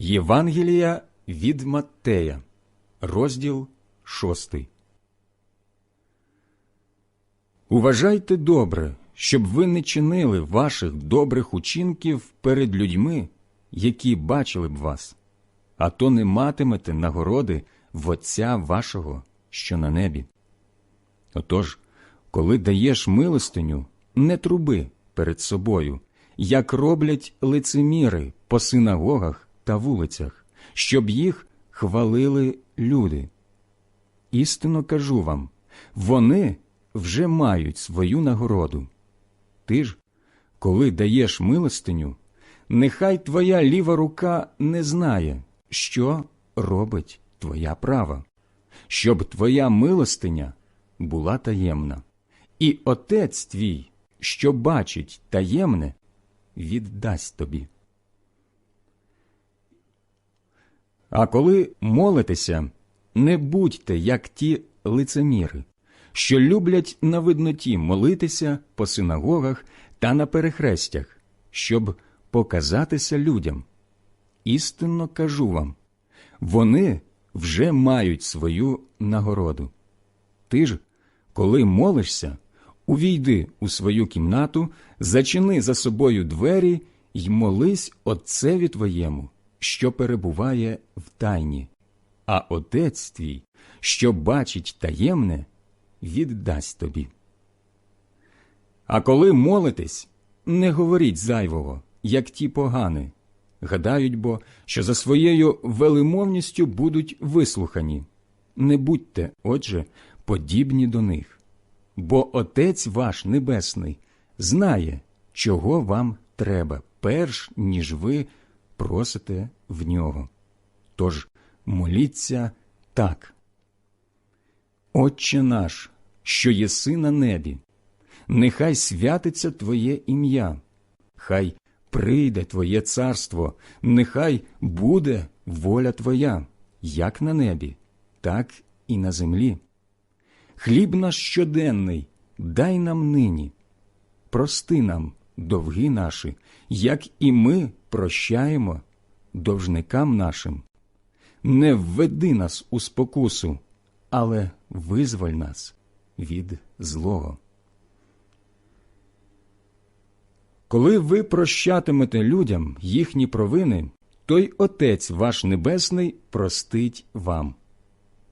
Євангелія від Маттея, розділ 6. Уважайте добре, щоб ви не чинили ваших добрих учинків перед людьми, які бачили б вас, а то не матимете нагороди в Отця вашого, що на небі. Отож, коли даєш милостиню, не труби перед собою, як роблять лицеміри по синагогах та вулицях, щоб їх хвалили люди. Істинно кажу вам, вони вже мають свою нагороду. Ти ж, коли даєш милостиню, нехай твоя ліва рука не знає, що робить твоя права, щоб твоя милостиня була таємна, і отець твій, що бачить таємне, віддасть тобі. А коли молитеся, не будьте, як ті лицеміри, що люблять на видноті молитися по синагогах та на перехрестях, щоб показатися людям. Істинно кажу вам, вони вже мають свою нагороду. Ти ж, коли молишся, увійди у свою кімнату, зачини за собою двері й молись Отцеві твоєму, що перебуває в тайні, а Отець твій, що бачить таємне, віддасть тобі. А коли молитесь, не говоріть зайвого, як ті погани, гадають бо, що за своєю велимовністю будуть вислухані. Не будьте, отже, подібні до них, бо Отець ваш Небесний знає, чого вам треба, перш ніж ви просите в нього. Тож моліться так. Отче наш, що єси на небі, нехай святиться Твоє ім'я, хай прийде Твоє царство, нехай буде воля Твоя, як на небі, так і на землі. Хліб наш щоденний дай нам нині, прости нам довги наші, як і ми прощаємо довжникам нашим. Не введи нас у спокусу, але визволь нас від злого. Коли ви прощатимете людям їхні провини, той Отець ваш Небесний простить вам.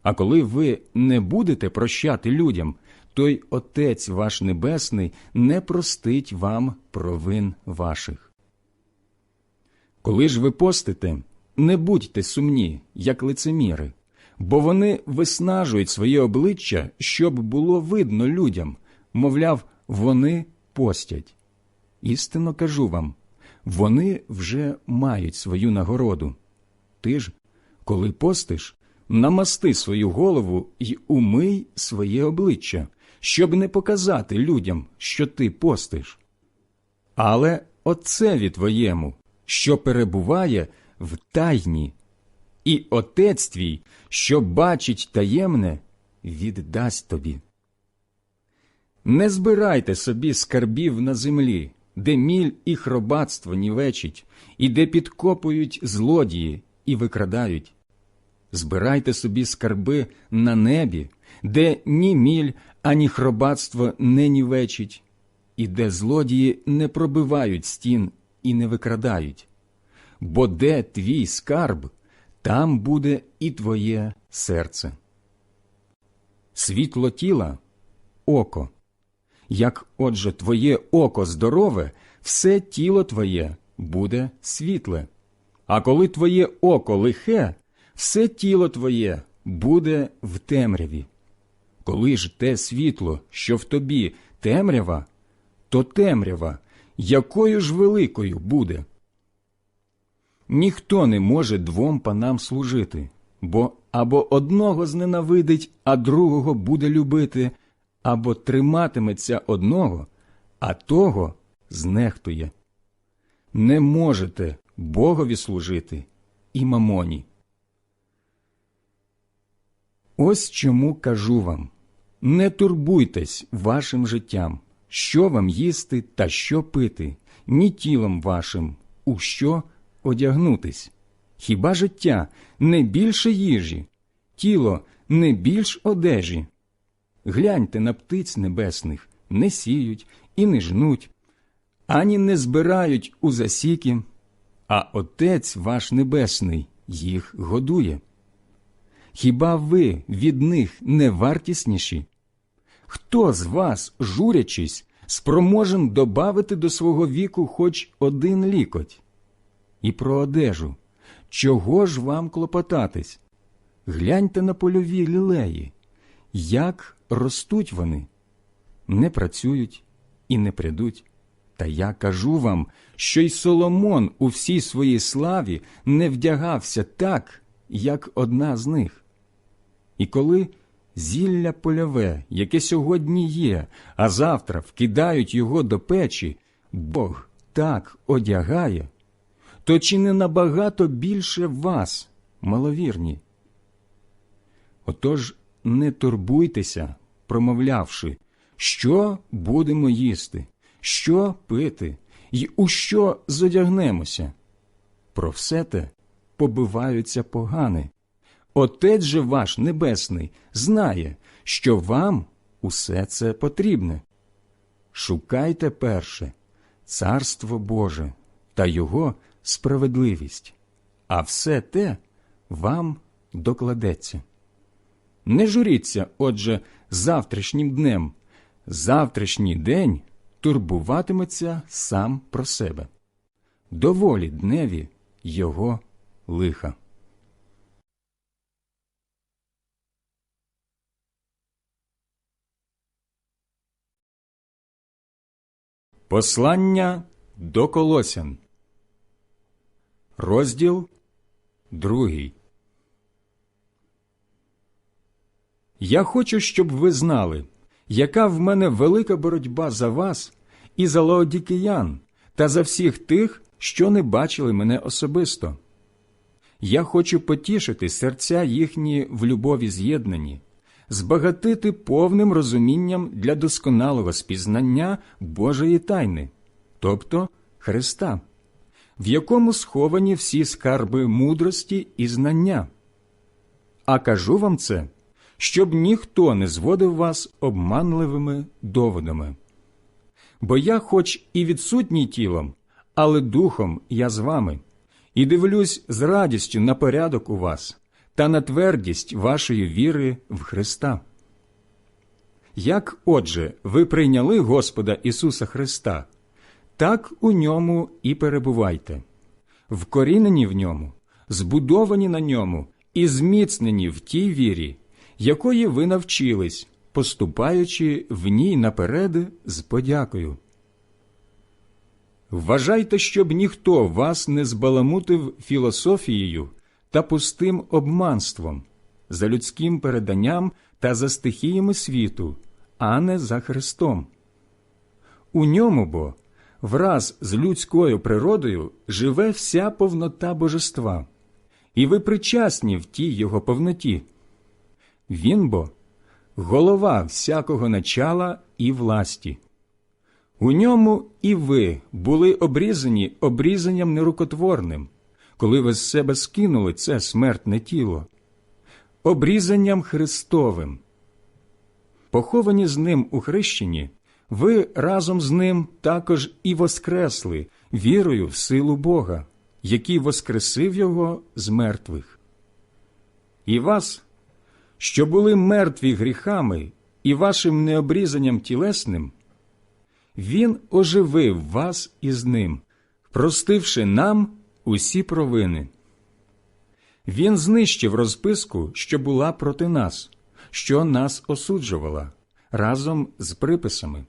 А коли ви не будете прощати людям, той Отець ваш Небесний не простить вам провин ваших. Коли ж ви постите, не будьте сумні, як лицеміри, бо вони виснажують своє обличчя, щоб було видно людям, мовляв, вони постять. Істинно кажу вам, вони вже мають свою нагороду. Ти ж, коли постиш, намасти свою голову й умий своє обличчя, щоб не показати людям, що ти постиш. Але отцеві твоєму, що перебуває в тайні, і отець твій, що бачить таємне, віддасть тобі. Не збирайте собі скарбів на землі, де міль і хробатство нівечить, і де підкопують злодії і викрадають. Збирайте собі скарби на небі, де ні міль, ані хробатство не нівечить, і де злодії не пробивають стін і не викрадають. Бо де твій скарб, там буде і твоє серце. Світло тіла око. Як отже твоє око здорове, все тіло твоє буде світле. А коли твоє око лихе, все тіло твоє буде в темряві. Коли ж те світло, що в тобі темрява, то темрява, якою ж великою буде. Ніхто не може двом панам служити, бо або одного зненавидить, а другого буде любити, або триматиметься одного, а того знехтує. Не можете Богові служити і мамоні. Ось чому кажу вам не турбуйтесь вашим життям, що вам їсти та що пити, ні тілом вашим, у що одягнутись. Хіба життя не більше їжі, тіло не більш одежі? Гляньте на птиць небесних, не сіють і не жнуть, ані не збирають у засіки, а Отець ваш Небесний їх годує. Хіба ви від них не вартісніші? Хто з вас, журячись, спроможен добавити до свого віку хоч один лікоть? І про одежу. Чого ж вам клопотатись? Гляньте на польові лілеї, як ростуть вони, не працюють і не прядуть. Та я кажу вам, що й Соломон у всій своїй славі не вдягався так, як одна з них. І коли зілля польове, яке сьогодні є, а завтра вкидають його до печі, Бог так одягає, то чи не набагато більше вас, маловірні? Отож не турбуйтеся, промовлявши, що будемо їсти, що пити і у що зодягнемося. Про все те побиваються погани. Отець же ваш Небесний знає, що вам усе це потрібне. Шукайте перше Царство Боже та Його справедливість, а все те вам докладеться. Не журіться, отже, завтрашнім днем. Завтрашній день турбуватиметься сам про себе. Доволі дневі його лиха. Послання до Колосян. Розділ другий. Я хочу, щоб ви знали, яка в мене велика боротьба за вас і за лаодікиян та за всіх тих, що не бачили мене особисто. Я хочу потішити серця їхні в любові з'єднані, збагатити повним розумінням для досконалого спізнання Божої тайни, тобто Христа, в якому сховані всі скарби мудрості і знання. А кажу вам це, щоб ніхто не зводив вас обманливими доводами. Бо я, хоч і відсутній тілом, але духом я з вами, і дивлюсь з радістю на порядок у вас та на твердість вашої віри в Христа. Як, отже, ви прийняли Господа Ісуса Христа, так у ньому і перебувайте, вкорінені в ньому, збудовані на ньому і зміцнені в тій вірі, якої ви навчились, поступаючи в ній наперед з подякою. Вважайте, щоб ніхто вас не збаламутив філософією та пустим обманством, за людським переданням та за стихіями світу, а не за Христом. У ньому бо враз з людською природою живе вся повнота божества, і ви причасні в тій його повноті. Він бо голова всякого начала і власті. У ньому і ви були обрізані обрізанням нерукотворним, коли ви з себе скинули це смертне тіло, обрізанням Христовим. Поховані з ним у хрещенні, ви разом з ним також і воскресли вірою в силу Бога, який воскресив Його з мертвих. І вас, що були мертві гріхами і вашим необрізанням тілесним, Він оживив вас із ним, простивши нам усі провини. Він знищив розписку, що була проти нас, що нас осуджувала, разом з приписами.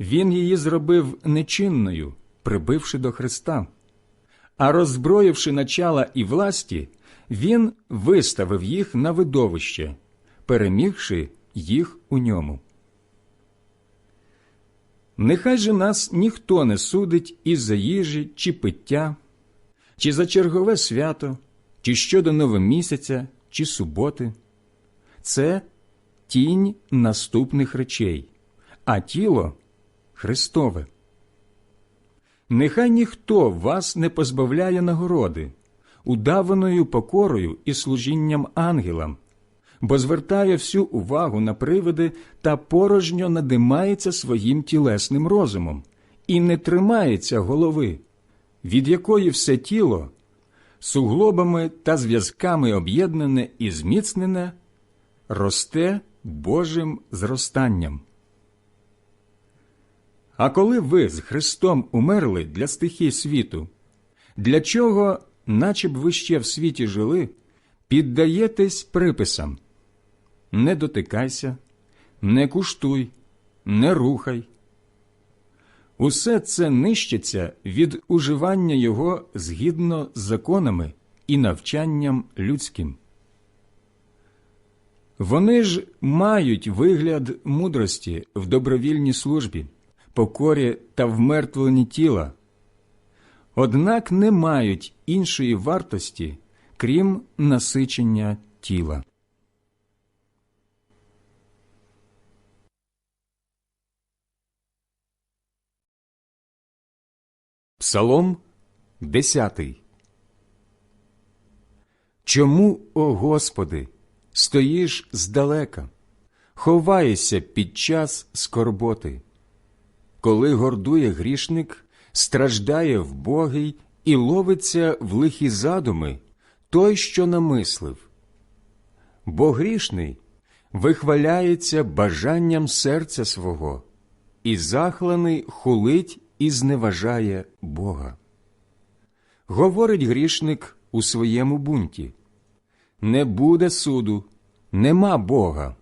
Він її зробив нечинною, прибивши до Христа, а роззброївши начала і власті, він виставив їх на видовище, перемігши їх у ньому. Нехай же нас ніхто не судить із за їжі чи пиття, чи за чергове свято, чи щодо новомісяця, чи суботи. Це тінь наступних речей, а тіло Христове. Нехай ніхто вас не позбавляє нагороди, удаваною покорою і служінням ангелам, бо звертає всю увагу на привиди та порожньо надимається своїм тілесним розумом і не тримається голови, від якої все тіло суглобами та зв'язками об'єднане і зміцнене, росте Божим зростанням. А коли ви з Христом умерли для стихій світу, для чого, наче б ви ще в світі жили, піддаєтесь приписам не дотикайся, не куштуй, не рухай. Усе це нищиться від уживання його згідно з законами і навчанням людським. Вони ж мають вигляд мудрості в добровільній службі, покорі та вмертвленні тіла, однак не мають іншої вартості, крім насичення тіла. Псалом 10 Чому, о Господи, стоїш здалека, ховаєшся під час скорботи? Коли гордує грішник, страждає вбогий і ловиться в лихі задуми той, що намислив. Бо грішний вихваляється бажанням серця свого, і захланий хулить і зневажає Бога. Говорить грішник у своєму бунті не буде суду, нема Бога.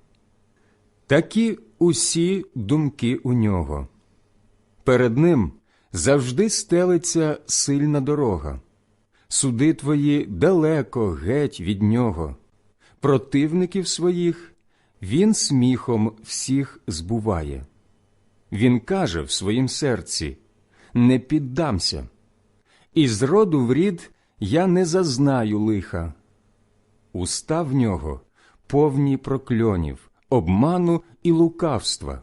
Такі усі думки у нього. Перед ним завжди стелиться сильна дорога, суди твої далеко геть від нього, противників своїх він сміхом всіх збуває. Він каже в своїм серці не піддамся, і з роду в рід я не зазнаю лиха. Уста в нього повні прокльонів, обману і лукавства,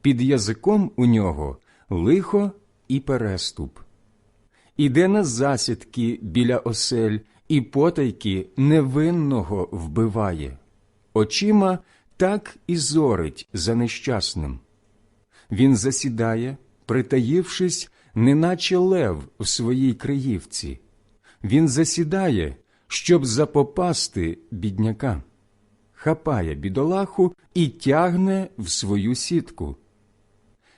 під язиком у нього лихо і переступ. Іде на засідки біля осель і потайки невинного вбиває, очима так і зорить за нещасним. Він засідає, притаївшись неначе лев в своїй криївці. Він засідає, щоб запопасти бідняка, хапає бідолаху і тягне в свою сітку.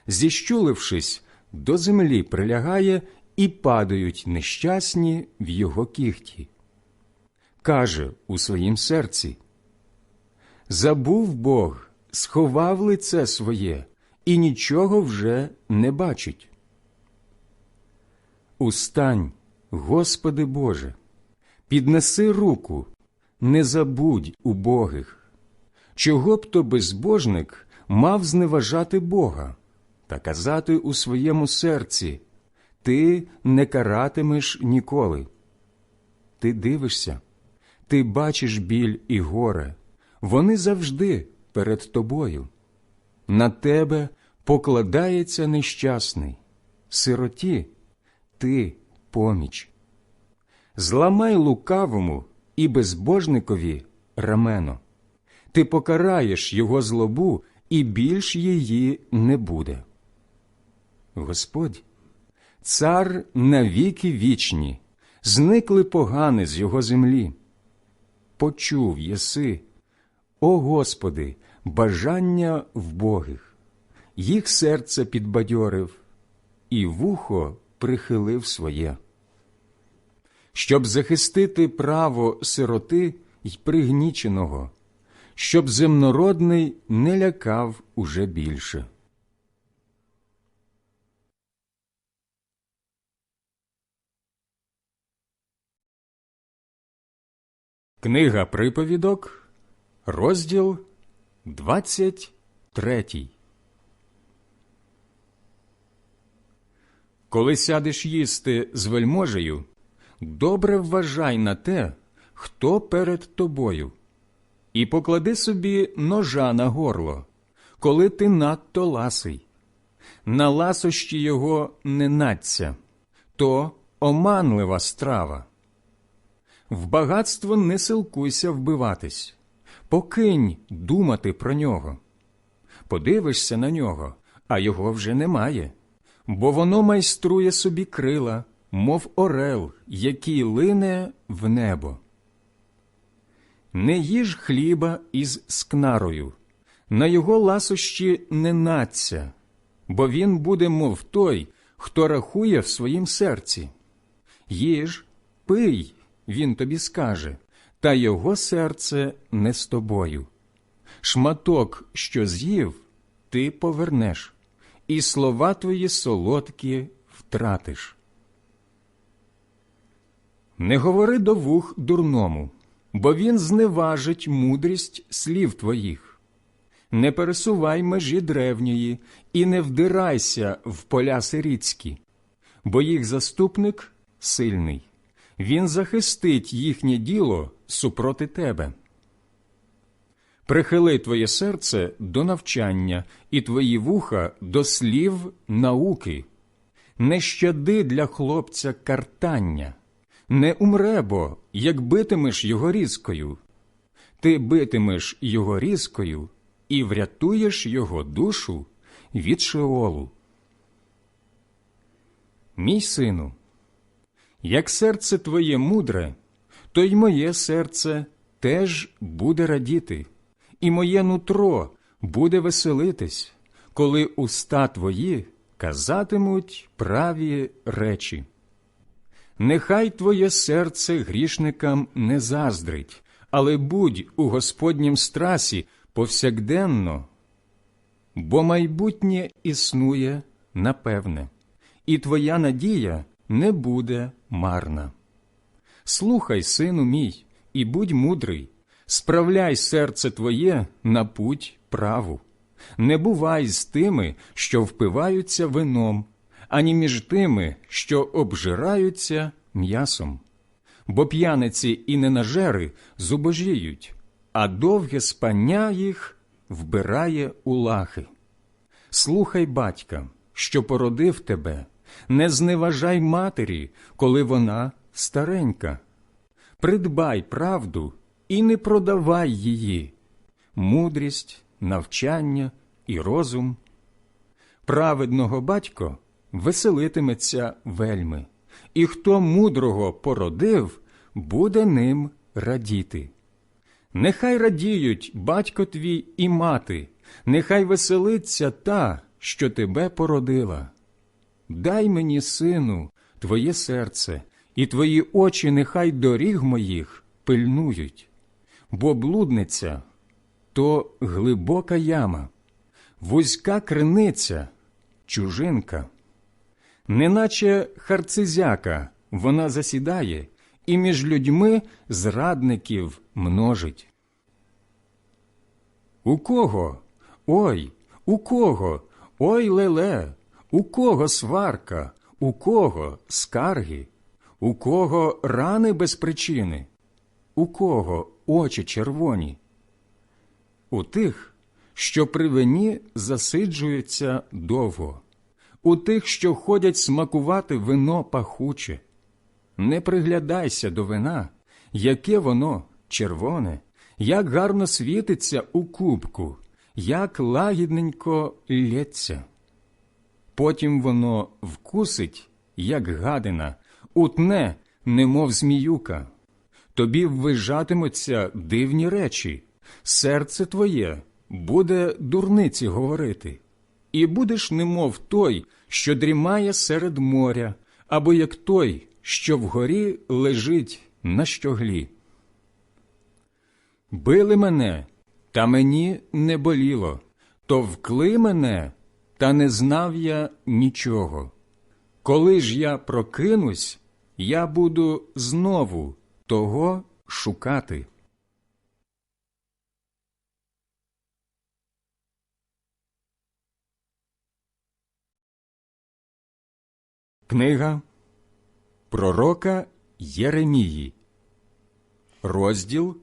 Зіщулившись, до землі прилягає і падають нещасні в його кіхті. Каже у своїм серці Забув Бог, сховав лице своє і нічого вже не бачить. Устань, Господи Боже, піднеси руку, не забудь убогих. Чого б то безбожник мав зневажати Бога та казати у своєму серці Ти не каратимеш ніколи. Ти дивишся, ти бачиш біль і горе, вони завжди перед тобою. На тебе покладається нещасний, сироті ти поміч. Зламай лукавому і безбожникові рамено, ти покараєш його злобу, і більш її не буде. Господь, цар навіки вічні, зникли погани з його землі. Почув єси, о Господи, бажання вбогих, їх серце підбадьорив, і вухо прихилив своє. Щоб захистити право сироти й пригніченого, щоб земнородний не лякав уже більше. Книга приповідок, розділ 23 Коли сядеш їсти з вельможею, добре вважай на те, хто перед тобою, і поклади собі ножа на горло, коли ти надто ласий. На ласощі його не надця, то оманлива страва. В багатство не силкуйся вбиватись, покинь думати про нього. Подивишся на нього, а його вже немає, бо воно майструє собі крила, мов орел, який лине в небо. Не їж хліба із скнарою, на його ласощі не надця, бо він буде, мов той, хто рахує в своїм серці. Їж, пий, він тобі скаже, та його серце не з тобою. Шматок, що з'їв, ти повернеш, і слова твої солодкі втратиш. Не говори до вух дурному, бо він зневажить мудрість слів твоїх. Не пересувай межі древньої і не вдирайся в поля сиріцькі, бо їх заступник сильний, він захистить їхнє діло супроти тебе. Прихили твоє серце до навчання і твої вуха до слів науки. Не щади для хлопця картання, не умре бо, як битимеш його різкою. Ти битимеш його різкою і врятуєш його душу від шеолу. Мій сину, як серце твоє мудре, то й моє серце теж буде радіти, і моє нутро буде веселитись, коли уста твої казатимуть праві речі. Нехай твоє серце грішникам не заздрить, але будь у Господнім страсі повсякденно, бо майбутнє існує напевне, і твоя надія не буде марна. Слухай, сину мій, і будь мудрий, справляй серце твоє на путь праву. Не бувай з тими, що впиваються вином, ані між тими, що обжираються м'ясом. Бо п'яниці і ненажери зубожіють, а довге спання їх вбирає у лахи. Слухай батька, що породив тебе, не зневажай матері, коли вона старенька. Придбай правду і не продавай її, мудрість, навчання і розум. Праведного батько веселитиметься вельми, і хто мудрого породив, буде ним радіти. Нехай радіють батько твій і мати, нехай веселиться та, що тебе породила. Дай мені, сину, твоє серце, і твої очі нехай доріг моїх пильнують, бо блудниця то глибока яма, вузька криниця, чужинка, неначе харцизяка вона засідає і між людьми зрадників множить. У кого? Ой, у кого? Ой леле, у кого сварка, у кого скарги, у кого рани без причини, у кого очі червоні? У тих, що при вині засиджуються довго, у тих, що ходять смакувати вино пахуче. Не приглядайся до вина, яке воно червоне, як гарно світиться у кубку, як лагідненько лється. Потім воно вкусить, як гадина, утне, немов зміюка. Тобі ввижатимуться дивні речі, серце твоє буде дурниці говорити, і будеш немов той, що дрімає серед моря, або як той, що вгорі лежить на щоглі. Били мене, та мені не боліло, товкли мене, та не знав я нічого. Коли ж я прокинусь, я буду знову того шукати. Книга Пророка Єремії, розділ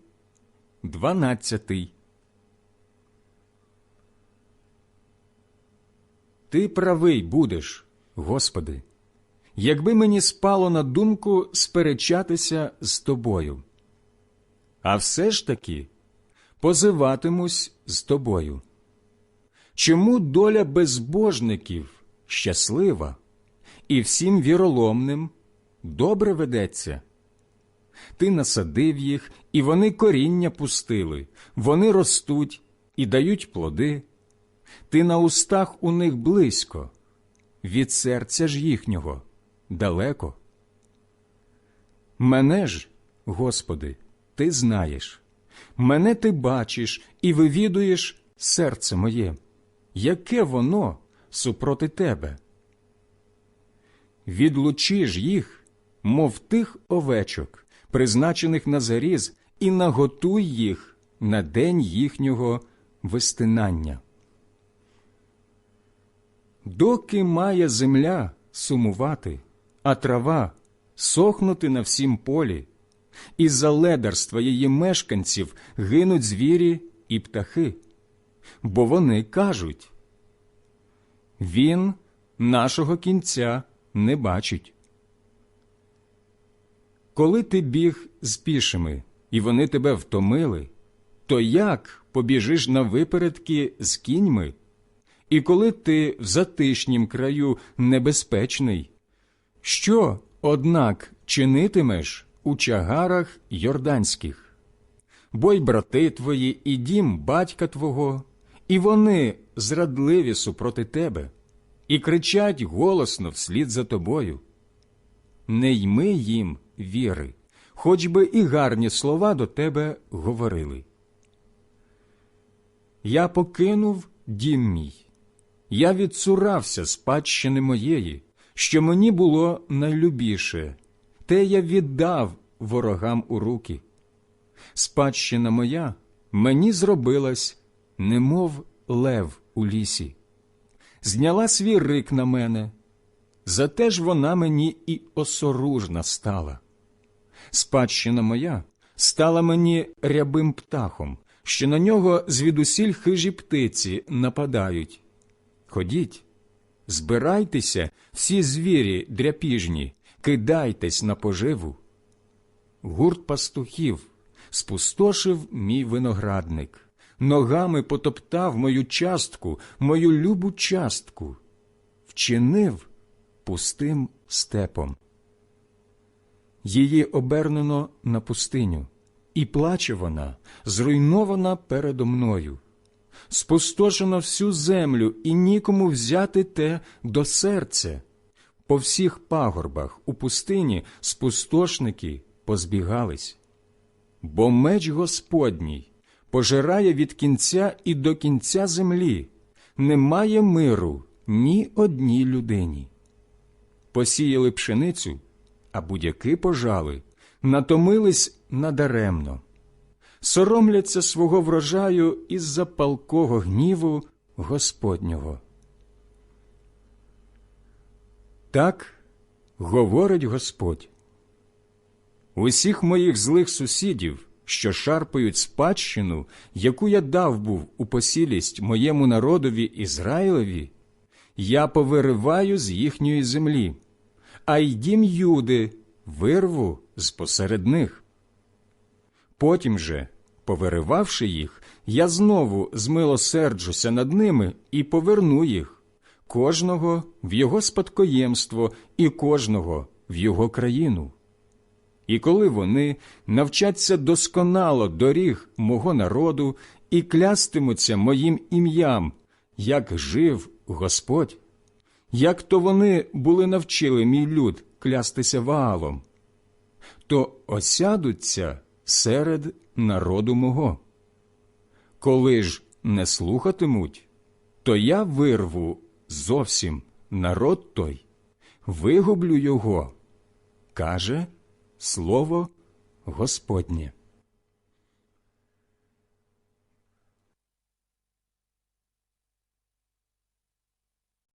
12 Ти правий будеш, Господи, якби мені спало на думку сперечатися з тобою. А все ж таки позиватимусь з тобою. Чому доля безбожників щаслива, і всім віроломним добре ведеться? Ти насадив їх, і вони коріння пустили, вони ростуть і дають плоди. Ти на устах у них близько, від серця ж їхнього далеко. Мене ж, Господи, ти знаєш, мене ти бачиш і вивідуєш серце моє, яке воно супроти тебе. Відлучи ж їх, мов тих овечок, призначених на заріз, і наготуй їх на день їхнього вистинання. Доки має земля сумувати, а трава сохнути на всім полі, і за ледарства її мешканців гинуть звірі і птахи, бо вони кажуть Він нашого кінця не бачить. Коли ти біг з пішими, і вони тебе втомили, то як побіжиш на випередки з кіньми? І коли ти в затишнім краю небезпечний, що, однак, чинитимеш у чагарах йорданських? Бо й брати твої, і дім батька твого, і вони зрадливі супроти тебе, і кричать голосно вслід за тобою. Не йми їм віри, хоч би і гарні слова до тебе говорили. Я покинув дім мій, я відсурався спадщини моєї, що мені було найлюбіше, те я віддав ворогам у руки. Спадщина моя мені зробилась, немов лев у лісі, зняла свій рик на мене, зате ж вона мені і осоружна стала. Спадщина моя стала мені рябим птахом, що на нього звідусіль хижі птиці нападають. Ходіть, збирайтеся, всі звірі дряпіжні, кидайтесь на поживу. Гурт пастухів спустошив мій виноградник, ногами потоптав мою частку, мою любу частку, вчинив пустим степом. Її обернено на пустиню, і плаче вона, зруйнована передо мною. Спустошено всю землю, і нікому взяти те до серця. По всіх пагорбах у пустині спустошники позбігались. Бо меч Господній пожирає від кінця і до кінця землі, немає миру ні одній людині. Посіяли пшеницю, а будь-яки пожали, натомились надаремно, соромляться свого врожаю із-за палкого гніву Господнього. Так говорить Господь. Усіх моїх злих сусідів, що шарпають спадщину, яку я дав був у посілість моєму народові Ізраїлеві, я повириваю з їхньої землі, а й дім Юди вирву з посеред них. Потім же, повиривавши їх, я знову змилосерджуся над ними і поверну їх, кожного в його спадкоємство і кожного в його країну. І коли вони навчаться досконало доріг мого народу і клястимуться моїм ім'ям, як жив Господь, як то вони були навчили мій люд клястися ваалом, то осядуться серед народу мого. Коли ж не слухатимуть, то я вирву зовсім народ той, вигублю його, каже Слово Господнє.